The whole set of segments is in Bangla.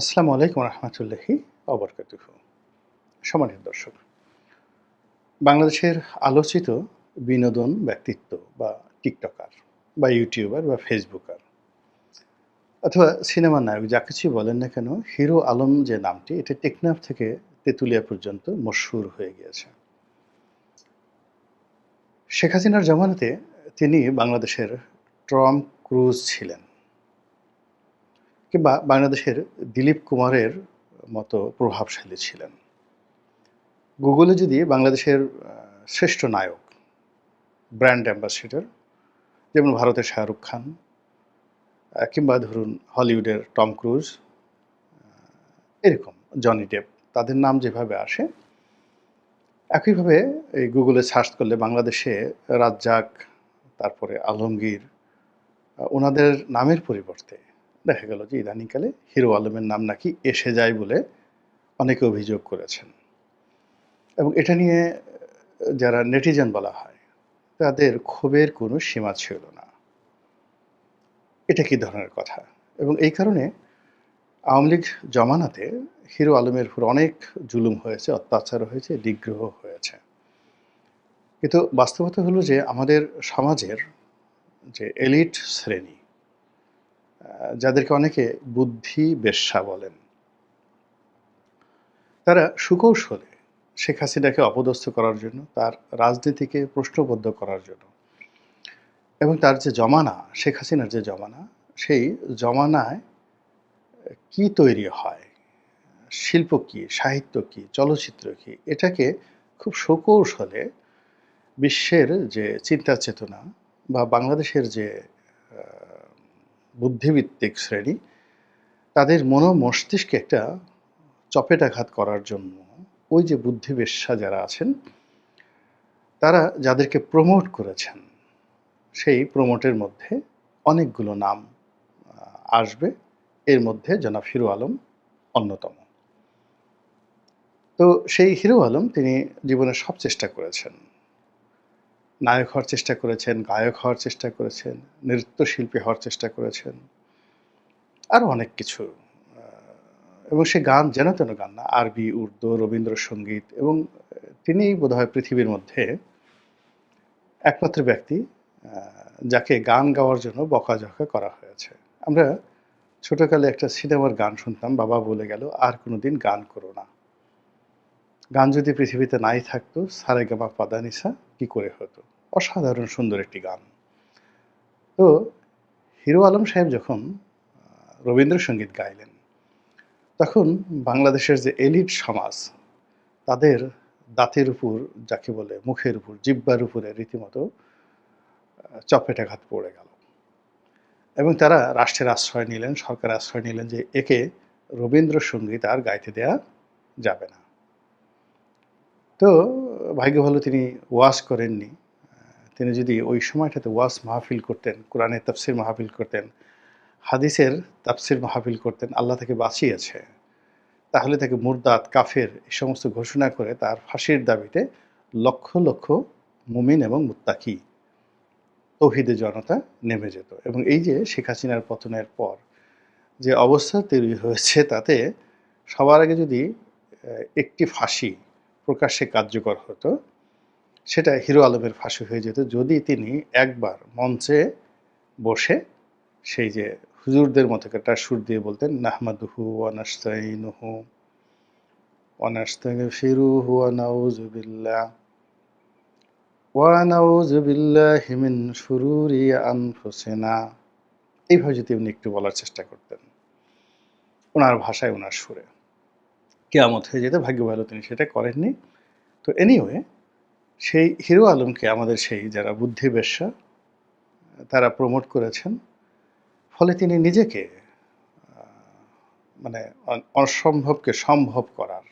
আসসালামু আলাইকুম রহমতুল্লাহি অবরকাতুহ সম্মানিত দর্শক, বাংলাদেশের আলোচিত বিনোদন ব্যক্তিত্ব বা টিকটকার বা ইউটিউবার বা ফেসবুকার অথবা সিনেমার নায়ক যা কিছুই বলেন না কেন, হিরো আলম যে নামটি, এটা টেকনাফ থেকে তেঁতুলিয়া পর্যন্ত মশহুর হয়ে গিয়েছে। শেখ হাসিনার জমানাতে তিনি বাংলাদেশের ট্রম ক্রুজ ছিলেন। কিংবা বাংলাদেশের দিলীপ কুমারের মতো প্রভাবশালী ছিলেন। গুগলে যদি বাংলাদেশের শ্রেষ্ঠ নায়ক, ব্র্যান্ড অ্যাম্বাসেডর, যেমন ভারতের শাহরুখ খান কিংবা ধরুন হলিউডের টম ক্রুজ এরকম জনি ডেপ, তাদের নাম যেভাবে আসে, একইভাবে এই গুগলে সার্চ করলে বাংলাদেশে রাজ্জাক, তারপরে আলমগীর ওনাদের নামের পরিবর্তে দেখা গেল যে ইদানিংকালে হিরো আলমের নাম নাকি এসে যায় বলে অনেকে অভিযোগ করেছেন। এবং এটা নিয়ে, যারা নেটিজেন বলা হয়, তাদের ক্ষোভের কোনো সীমা ছিল না। এটা কি ধরনের কথা? এবং এই কারণে আওয়ামী লীগ জমানাতে হিরো আলমের উপর অনেক জুলুম হয়েছে, অত্যাচার হয়েছে নিগ্রহ হয়েছে। কিন্তু বাস্তবতা হলো যে আমাদের সমাজের যে এলিট শ্রেণি যাদেরকে অনেকে বুদ্ধি বেশ্যা বলেন। তারা সুকৌশলে শেখ হাসিনাকে অপদস্থ করার জন্য, তার রাজনীতিকে প্রশ্নবদ্ধ করার জন্য এবং তার যে জমানা, শেখ হাসিনার যে জমানা, সেই জমানায় কি তৈরি হয়, শিল্প কি, সাহিত্য কি, চলচ্চিত্র কি, এটাকে খুব সুকৌশলে বিশ্বের যে চিন্তা চেতনা বা বাংলাদেশের যে বুদ্ধিভিত্তিক শ্রেণি, তাদের মনো মস্তিষ্কে একটা চপেটাঘাত করার জন্য ওই যে বুদ্ধিবেশ্যা যারা আছেন, তারা যাদেরকে প্রমোট করেছেন, সেই প্রমোটের মধ্যে অনেকগুলো নাম আসবে। এর মধ্যে জনাব হিরো আলম অন্যতম। তো সেই হিরো আলম তিনি জীবনে সব চেষ্টা করেছেন। নায়ক হওয়ার চেষ্টা করেছেন, গায়ক হওয়ার চেষ্টা করেছেন, নৃত্যশিল্পী হওয়ার চেষ্টা করেছেন আরও অনেক কিছু। এবং সে গান, যেন তেন গান না, আরবি, উর্দু, রবীন্দ্রসঙ্গীত এবং তিনি বোধহয় পৃথিবীর মধ্যে একমাত্র ব্যক্তি যাকে গান গাওয়ার জন্য বকাঝকা করা হয়েছে। আমরা ছোটকালে একটা সিনেমার গান শুনতাম, বাবা বলে গেল, আর কোনোদিন গান করো না। গান যদি পৃথিবীতে নাই থাকতো সারেগামা পাদানিসা কি করে হতো? অসাধারণ সুন্দর একটি গান। তো হিরো আলম সাহেব যখন রবীন্দ্রসঙ্গীত গাইলেন, তখন বাংলাদেশের যে এলিট সমাজ, তাদের দাঁতের উপর, যাকে বলে মুখের উপর, জিব্বার উপরে রীতিমতো চপেটাঘাত পড়ে গেল। এবং তারা রাষ্ট্রের আশ্রয় নিলেন সরকার আশ্রয় নিলেন যে একে রবীন্দ্রসঙ্গীত আর গাইতে দেয়া যাবে না। তো ভাগ্য ভালো তিনি ওয়াজ করেননি। তিনি যদি ওই সময়টাতে ওয়াজ মাহফিল করতেন, কোরআনের তাফসির মাহফিল করতেন, হাদিসের তাফসির মাহফিল করতেন, আল্লাহ তাকে বাঁচিয়েছে, তাহলে তাকে মুরদাত কাফের এই সমস্ত ঘোষণা করে তার ফাঁসির দাবিতে লক্ষ লক্ষ মুমিন এবং মুত্তাকি তৌহিদে জনতা নেমে যেত। এবং এই যে শেখ হাসিনার পতনের পর যে অবস্থা তৈরি হয়েছে তাতে সবার আগে যদি একটি ফাঁসি প্রকাশ্যে কার্যকর হতো, সেটা হিরো আলমের ফাঁসি হয়ে যেত। যদি তিনি একবার মঞ্চে বসে সেই যে হুজুরদের মতো একটা সুর দিয়ে বলতেন, নাহমাদুহু ওয়ানাস্তাইনুহু ওয়ানাস্তাগফিরুহু ওয়া নাউযু বিল্লাহ ওয়া নাউযু বিল্লাহি মিন শুরুরি আনফুসিনা। এইভাবে যদি উনি একটু বলার চেষ্টা করতেন, ওনার ভাষায় ওনার সুরে। কেয়ামত হয়ে যেতে ভাগ্য ভালো তিনি সেটা করেননি। তো এনিওয়ে সেই হিরো আলমকে আমাদের সেই যারা বুদ্ধি বেশ্যা তারা প্রমোট করেছেন। ফলে তিনি নিজেকে মানে অসম্ভবকে সম্ভব করার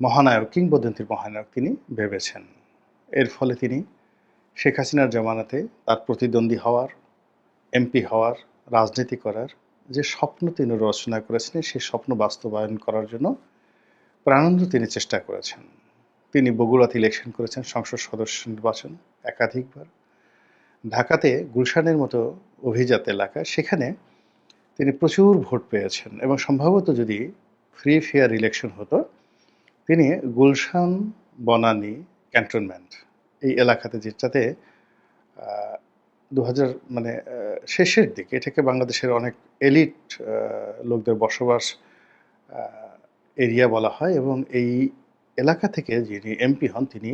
মহানায়ক, কিংবদন্তির মহানায়ক তিনি ভেবেছেন। এর ফলে তিনি শেখ হাসিনার জামানাতে তার প্রতিদ্বন্দ্বী হওয়ার, এমপি হওয়ার, রাজনীতি করার যে স্বপ্ন তিনি রচনা করেছিলেন, সেই স্বপ্ন বাস্তবায়ন করার জন্য প্রাণান্ত তিনি চেষ্টা করেছেন। তিনি বগুড়াতে ইলেকশন করেছেন, সংসদ সদস্য নির্বাচন একাধিকবার। ঢাকাতে গুলশানের মতো অভিজাত এলাকা, সেখানে তিনি প্রচুর ভোট পেয়েছেন এবং সম্ভবত যদি ফ্রি ফেয়ার ইলেকশন হতো, তিনি গুলশান, বনানী ক্যান্টনমেন্ট এই এলাকাতে যেটাতে দু হাজার মানে শেষের দিকে এটাকে বাংলাদেশের অনেক এলিট লোকদের বসবাস এরিয়া বলা হয় এবং এই এলাকা থেকে যিনি এমপি হন তিনি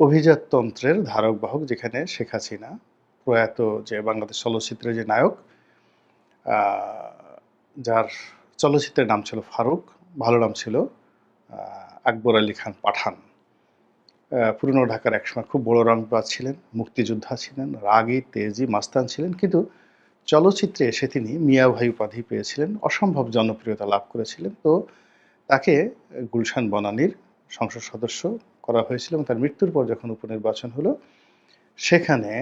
অভিজাততন্ত্রের ধারক বাহক যেখানে শেখ হাসিনা প্রয়াত যে বাংলাদেশ চলচ্চিত্রের যে নায়ক যার চলচ্চিত্রের নাম ছিল ফারুক, ভালো নাম ছিল আকবর আলী খান পাঠান। পুরনো ঢাকার একসময় খুব বড় রংবাজ ছিলেন মুক্তিযোদ্ধা ছিলেন রাগী তেজি মাস্তান ছিলেন কিন্তু চলচ্চিত্রে এসে তিনি মিয়া ভাই উপাধি পেয়েছিলেন অসম্ভব জনপ্রিয়তা লাভ করেছিলেন। তো তাকে গুলশান বনানীর সংসদ সদস্য করা হয়েছিল এবং তার মৃত্যুর পর যখন উপনির্বাচন হলো সেখানে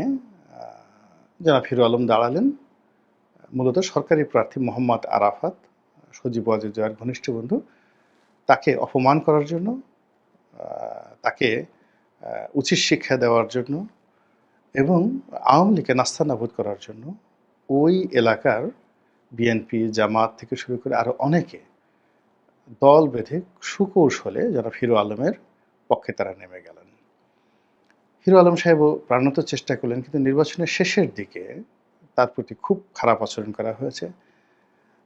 আহ, ফিরু আলম দাঁড়ালেন। মূলত সরকারি প্রার্থী মোহাম্মদ আরাফাত সজীব ওয়াজেদ জয়ের ঘনিষ্ঠ বন্ধু তাকে অপমান করার জন্য তাকে উচিত শিক্ষা দেওয়ার জন্য এবং আওয়ামী লীগকে নাস্তানাবুদ করার জন্য ওই এলাকার বিএনপি জামাত থেকে শুরু করে আরও অনেকে দল বেঁধে সুকৌশলে যারা হিরো আলমের পক্ষে তারা নেমে গেলেন। হিরো আলম সাহেবও প্রাণত চেষ্টা করলেন, কিন্তু নির্বাচনের শেষের দিকে তার প্রতি খুব খারাপ আচরণ করা হয়েছে।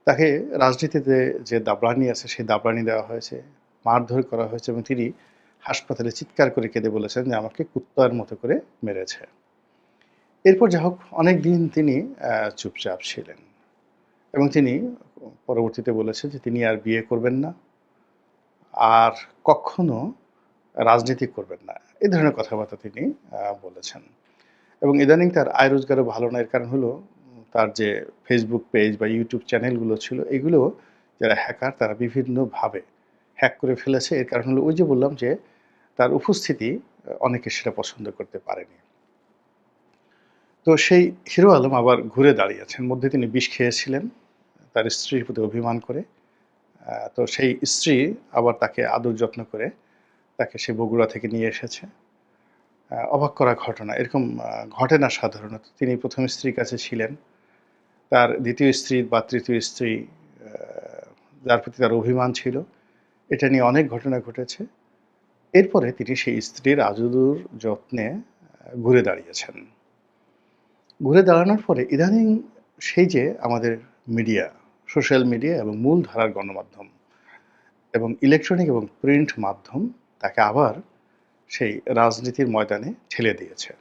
তাকে রাজনীতিতে যে দাবরানি আছে, সেই দাবরানি দেওয়া হয়েছে, মারধর করা হয়েছে এবং তিনি হাসপাতালে চিৎকার করে কেঁদে বলেছেন যে আমাকে কুত্তার মতো করে মেরেছে। এরপর যা হোক অনেক দিন তিনি চুপচাপ ছিলেন এবং তিনি পরবর্তীতে বলেছেন যে তিনি আর বিয়ে করবেন না, আর কখনো রাজনীতি করবেন না। এ ধরনের কথাবার্তা তিনি বলেছেন। এবং ইদানিং তার আয় রোজগারও ভালো না, এর কারণ হলো তার যে ফেসবুক পেজ বা ইউটিউব চ্যানেলগুলো ছিল, এগুলো যারা হ্যাকার তারা বিভিন্নভাবে হ্যাক করে ফেলেছে। এর কারণ হলো ওই যে বললাম যে তার উপস্থিতি অনেকে সেটা পছন্দ করতে পারেনি। তো সেই হিরো আলম আবার ঘুরে দাঁড়িয়েছেন মধ্যে তিনি বিষ খেয়েছিলেন, তার স্ত্রীর প্রতি অভিমান করে। তো সেই স্ত্রী আবার তাকে আদর যত্ন করে তাকে সে বগুড়া থেকে নিয়ে এসেছে। অবাক করা ঘটনা। এরকম ঘটে না সাধারণত। তিনি প্রথম স্ত্রীর কাছে ছিলেন। তার দ্বিতীয় স্ত্রী বা তৃতীয় স্ত্রী যার প্রতি তার অভিমান ছিল। এটা নিয়ে অনেক ঘটনা ঘটেছে। এরপরে তিনি সেই স্ত্রীর আজুদুর যত্নে ঘুরে দাঁড়িয়েছেন। ঘুরে দাঁড়ানোর পরে ইদানিং সেই যে আমাদের মিডিয়া, সোশ্যাল মিডিয়া এবং মূল ধারার গণমাধ্যম এবং ইলেকট্রনিক এবং প্রিন্ট মাধ্যম তাকে আবার সেই রাজনীতির ময়দানে ঠেলে দিয়েছে।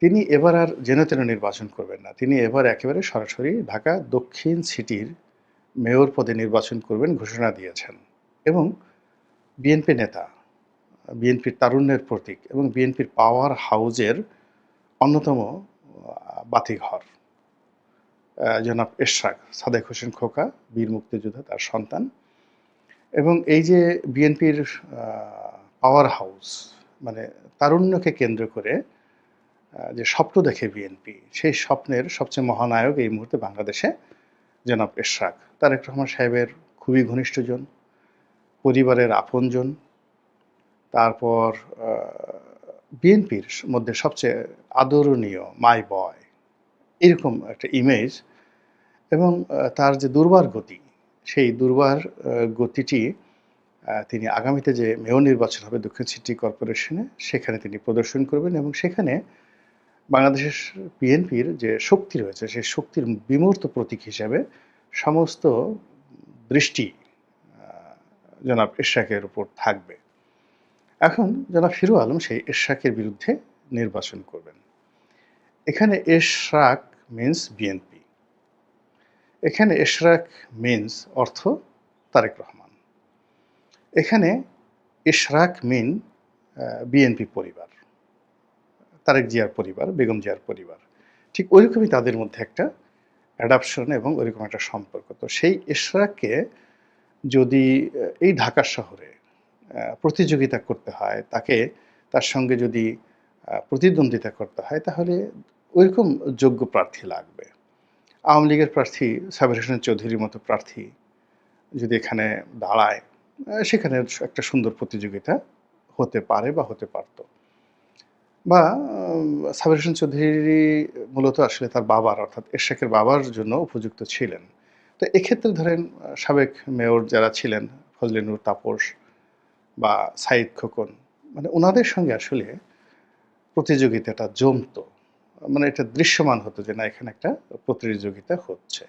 তিনি এবার আর যেন তেন নির্বাচন করবেন না। তিনি এবার একেবারে সরাসরি ঢাকা দক্ষিণ সিটির মেয়র পদে নির্বাচন করবেন ঘোষণা দিয়েছেন এবং বিএনপি নেতা বিএনপির তারুণ্যের প্রতীক এবং বিএনপির পাওয়ার হাউজের অন্যতম বাতিঘর। জনাব এশরাক সাদেক হোসেন খোকা, বীর মুক্তিযোদ্ধা তার সন্তান। এবং এই যে বিএনপির পাওয়ার হাউস মানে তারুণ্যকে কেন্দ্র করে যে স্বপ্ন দেখে বিএনপি, সেই স্বপ্নের সবচেয়ে মহানায়ক এই মুহূর্তে বাংলাদেশে জনাব এশরাক। তারেক রহমান সাহেবের খুবই ঘনিষ্ঠজন, পরিবারের আপনজন তারপর বিএনপির মধ্যে সবচেয়ে আদরণীয় মাই বয়, এরকম একটা ইমেজ এবং তার যে দুর্বার গতি, সেই দুর্বার গতিটি তিনি আগামীতে যে মেয়র নির্বাচন হবে দক্ষিণ সিটি কর্পোরেশনে, সেখানে তিনি প্রদর্শন করবেন এবং সেখানে বাংলাদেশের বিএনপির যে শক্তি রয়েছে, সেই শক্তির বিমূর্ত প্রতীক হিসাবে সমস্ত দৃষ্টি জনাব ইশাকের উপর থাকবে। এখন জনাব ফিরু আলম সেই ইশাকের বিরুদ্ধে নির্বাচন করবেন। এখানে এশরাক মিন্স বিএনপি এখানে এশরাক মিন্স অর্থ তারেক রহমান। এখানে ইশরাক মিন বিএনপি পরিবার, তারেক জিয়ার পরিবার, বেগম জিয়ার পরিবার। ঠিক ওইরকমই তাদের মধ্যে একটা অ্যাডাপশন এবং ওইরকম একটা সম্পর্ক। তো সেই ইশরাককে যদি এই ঢাকা শহরে প্রতিযোগিতা করতে হয়, তাকে, তার সঙ্গে যদি প্রতিদ্বন্দ্বিতা করতে হয়, তাহলে ওইরকম যোগ্য প্রার্থী লাগবে আওয়ামী লীগের প্রার্থী সাবির হোসেন চৌধুরীর মতো প্রার্থী যদি এখানে দাঁড়ায় সেখানে একটা সুন্দর প্রতিযোগিতা হতে পারে বা হতে পারত বা সাবের হোসেন চৌধুরী মূলত আসলে তার বাবার, অর্থাৎ এরশাকের বাবার জন্য উপযুক্ত ছিলেন। তো এক্ষেত্রে ধরেন সাবেক মেয়র যারা ছিলেন, ফজলে নূর তাপস বা সাইদ খোকন মানে ওনাদের সঙ্গে আসলে প্রতিযোগিতাটা জমতো। মানে এটা দৃশ্যমান হতো যে না, এখানে একটা প্রতিযোগিতা হচ্ছে।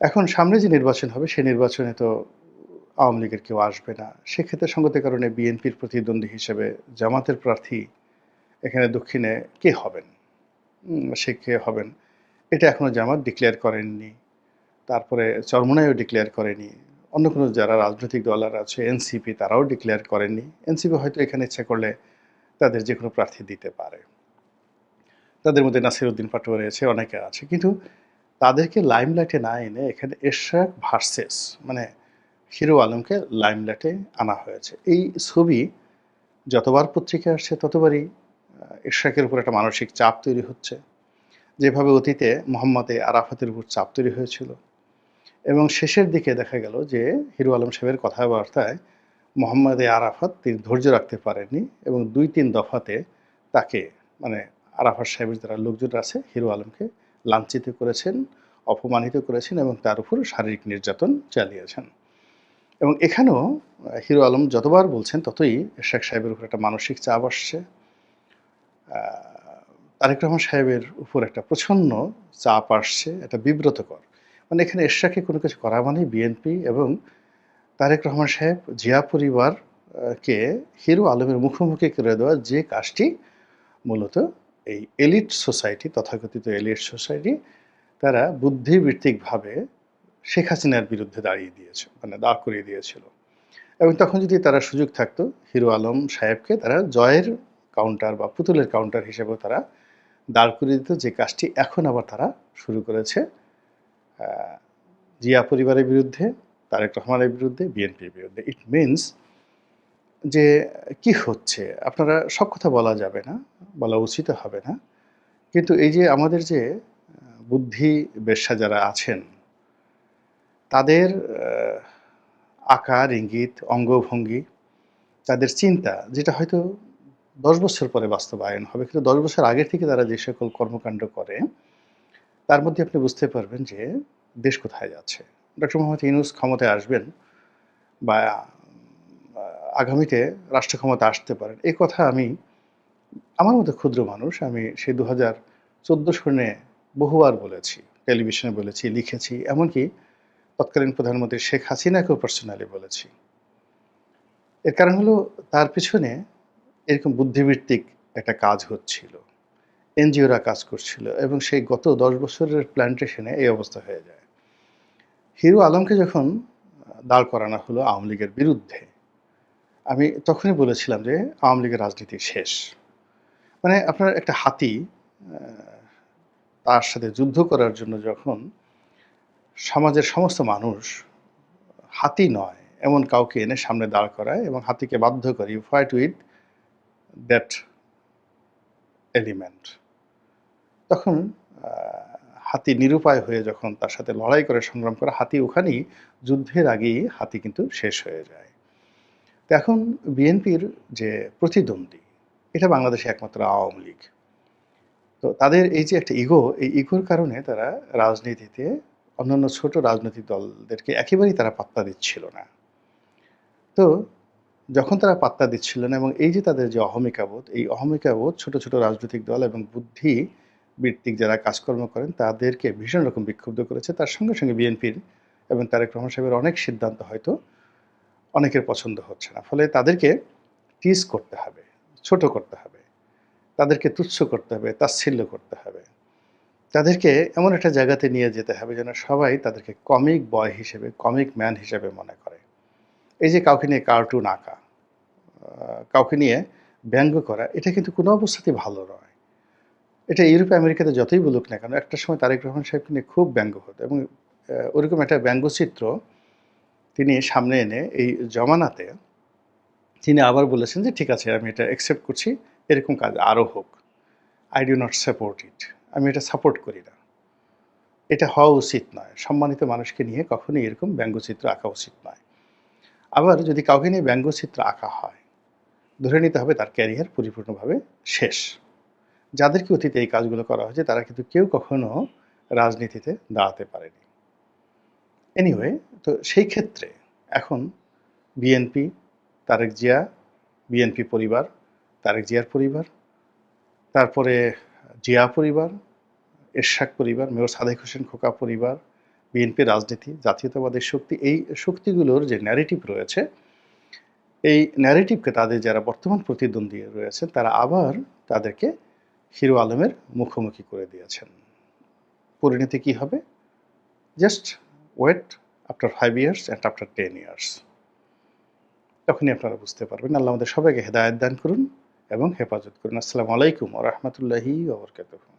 এখন সামনে যে নির্বাচন হবে, সেই নির্বাচনে তো আওয়ামী লীগের কেউ আসবে না। সেক্ষেত্রে সঙ্গতের কারণে বিএনপির প্রতিদ্বন্দ্বী হিসেবে জামাতের প্রার্থী এখানে দক্ষিণে কে হবেন? সে কে হবেন? এটা এখনও জামাত ডিক্লেয়ার করেননি। তারপরে চরমোনাইও ডিক্লেয়ার করেনি। অন্য কোনো যারা রাজনৈতিক দল আর আছে এনসিপি তারাও ডিক্লেয়ার করেননি। এনসিপি হয়তো এখানে ইচ্ছা করলে তাদের যে কোনো প্রার্থী দিতে পারে। তাদের মধ্যে নাসিরউদ্দিন পাটোয়ারি রয়েছে, অনেকে আছে। কিন্তু তাদেরকে লাইমলাইটে না এনে এখানে এরশাদ ভার্সেস মানে হিরো আলমকে লাইমলাইটে আনা হয়েছে। এই ছবি যতবার পত্রিকায় আসছে ততবারই এরশাকের উপর একটা মানসিক চাপ তৈরি হচ্ছে। যেভাবে অতীতে মোহাম্মদ আরাফাতের উপর চাপ তৈরি হয়েছিল। এবং শেষের দিকে দেখা গেল যে হিরো আলম সাহেবের কথাবার্তায় মোহাম্মদ এ আরাফাত তিনি ধৈর্য রাখতে পারেননি এবং ২-৩ দফাতে তাকে মানে আরাফাত সাহেবের যারা লোকজন আছে হিরো আলমকে লাঞ্ছিত করেছেন, অপমানিত করেছেন এবং তার উপর শারীরিক নির্যাতন চালিয়েছেন। এবং এখানেও হিরো আলম যতবার বলছেন ততই শেখ সাহেবের উপর একটা মানসিক চাপ আসছে। তারেক রহমান সাহেবের উপর একটা প্রচ্ছন্ন চাপ আসছে, এটা বিব্রতকর। মানে এখানে এরশাকে কোনো কিছু করা মানেই বিএনপি এবং তারেক রহমান সাহেব, জিয়া পরিবার আ কে হিরো আলমের মুখোমুখি করে দেওয়া যে কাজটি মূলত এই এলিট সোসাইটি তথাকথিত এলিট সোসাইটি তারা বুদ্ধিবৃত্তিকভাবে শেখ হাসিনার বিরুদ্ধে দাঁড়িয়ে দিয়েছে। মানে দাঁড় করিয়ে দিয়েছিল। এবং তখন যদি তারা সুযোগ থাকতো হিরো আলম সাহেবকে তারা জয়ের কাউন্টার বা পুতুলের কাউন্টার হিসেবেও তারা দাঁড় করিয়ে দিত যে কাজটি এখন আবার তারা শুরু করেছে জিয়া পরিবারের বিরুদ্ধে, তারেক রহমানের বিরুদ্ধে, বিএনপির বিরুদ্ধে। ইট মিনস যে কি হচ্ছে? আপনারা সব কথা বলা যাবে না, বলা উচিত হবে না। কিন্তু এই যে আমাদের যে বুদ্ধি বেশ্যা যারা আছেন তাদের আকার, ইঙ্গিত, অঙ্গভঙ্গি, তাদের চিন্তা যেটা হয়তো ১০ বছর পরে বাস্তবায়ন হবে। কিন্তু ১০ বছর আগের থেকে তারা যে সকল কর্মকাণ্ড করে তার মধ্যে আপনি বুঝতে পারবেন যে দেশ কোথায় যাচ্ছে। ডক্টর মোহাম্মদ ইউনূস ক্ষমতায় আসবেন বা আগামীতে রাষ্ট্র ক্ষমতায় আসতে পারেন। এই কথা আমি আমার মতো ক্ষুদ্র মানুষ আমি সেই ২০১৪ সনে বহুবার বলেছি। টেলিভিশনে বলেছি, লিখেছি। এমনকি তৎকালীন প্রধানমন্ত্রী শেখ হাসিনাকেও পার্সোনালি বলেছি। এর কারণ হলো তার পিছনে এরকম বুদ্ধিবৃত্তিক একটা কাজ হচ্ছিল। এনজিওরা কাজ করছিল এবং সেই গত ১০ বছরের প্ল্যান্টেশনে এই অবস্থা হয়ে যায়। হিরো আলমকে যখন দাঁড় করানো হলো আওয়ামী লীগের বিরুদ্ধে, আমি তখনই বলেছিলাম যে আওয়ামী লীগের রাজনীতি শেষ। মানে আপনার একটা হাতি তার সাথে যুদ্ধ করার জন্য যখন সমাজের সমস্ত মানুষ হাতি নয় এমন কাউকে এনে সামনে দাঁড় করায় এবং হাতিকে বাধ্য করে you fight with that element. তখন হাতি নিরুপায় হয়ে যখন তার সাথে লড়াই করে সংগ্রাম করে হাতি ওখানেই যুদ্ধের আগেই হাতি কিন্তু শেষ হয়ে যায়। তো এখন বিএনপির যে প্রতিদ্বন্দ্বী এটা বাংলাদেশে একমাত্র আওয়ামী লীগ। তো তাদের এই যে একটা ইগো, এই ইগোর কারণে তারা রাজনীতিতে অন্যান্য ছোট রাজনৈতিক দলদেরকে একেবারেই তারা পাত্তা দিচ্ছিল না। তো যখন তারা পাত্তা দিচ্ছিল না এবং এই যে তাদের যে অহমিকাবোধ, এই অহমিকাবোধ ছোট, ছোট রাজনৈতিক দল এবং বুদ্ধিবৃত্তিক যারা কাজকর্ম করেন তাদেরকে ভীষণ রকম বিক্ষুব্ধ করেছে। তার সঙ্গে, সঙ্গে বিএনপির এবং তারেক রহমান সাহেবের অনেক সিদ্ধান্ত হয়তো অনেকের পছন্দ হচ্ছে না। ফলে তাদেরকে টিজ করতে হবে, ছোট করতে হবে। তাদেরকে তুচ্ছ করতে হবে, তাচ্ছিল্য করতে হবে। তাদেরকে এমন একটা জায়গাতে নিয়ে যেতে হবে যেন সবাই তাদেরকে কমিক বয় হিসেবে, কমিক ম্যান হিসেবে মনে করে। এই যে কাউকে নিয়ে কার্টুন আঁকা, কাউকে নিয়ে ব্যঙ্গ করা এটা কিন্তু কোনো অবস্থাতেই ভালো নয়। এটা ইউরোপ, আমেরিকাতে যতই বলুক না কেন, একটা সময় তারেক রহমান সাহেবকে নিয়ে খুব ব্যঙ্গ হতো এবং ওরকম একটা ব্যঙ্গচিত্র তিনি সামনে এনে এই জমানাতে তিনি আবার বলেছেন যে, ঠিক আছে, আমি এটা অ্যাকসেপ্ট করছি। এরকম কাজ আরও হোক। I do not support it. আমি এটা সাপোর্ট করি না। এটা হওয়া উচিত নয়। সম্মানিত মানুষকে নিয়ে কখনোই এরকম ব্যঙ্গচিত্র আঁকা উচিত নয়। আবার যদি কাউকে নিয়ে ব্যঙ্গচিত্র আঁকা হয়, ধরে নিতে হবে তার ক্যারিয়ার পরিপূর্ণভাবে শেষ যাদেরকে অতীতে এই কাজগুলো করা হয়েছে, তারা কিন্তু কেউ কখনো রাজনীতিতে দাঁড়াতে পারেনি। এনিওয়ে তো সেই ক্ষেত্রে এখন বিএনপি তারেক জিয়া বিএনপি পরিবার, তারেক জিয়ার পরিবার, তারপরে জিয়া পরিবার, এরশাক পরিবার, মেয়র সাদেক হোসেন খোকা পরিবার বিএনপি রাজনীতি জাতীয়তাবাদের শক্তি, এই শক্তিগুলোর যে ন্যারেটিভ রয়েছে, এই ন্যারেটিভকে তাদের যারা বর্তমান প্রতিদ্বন্দ্বী রয়েছেন, তারা আবার তাদেরকে হিরো আলমের মুখোমুখি করে দিয়েছেন। পরিণতি কি হবে? Just wait after five years and after ten years তখনই আপনারা বুঝতে পারবেন। আল্লাহ আমাদের সবাইকে হেদায়ত দান করুন এবং হেফাজত করুন। আসসালামু আলাইকুম রহমতুল্লাহি ওবরকাতুহ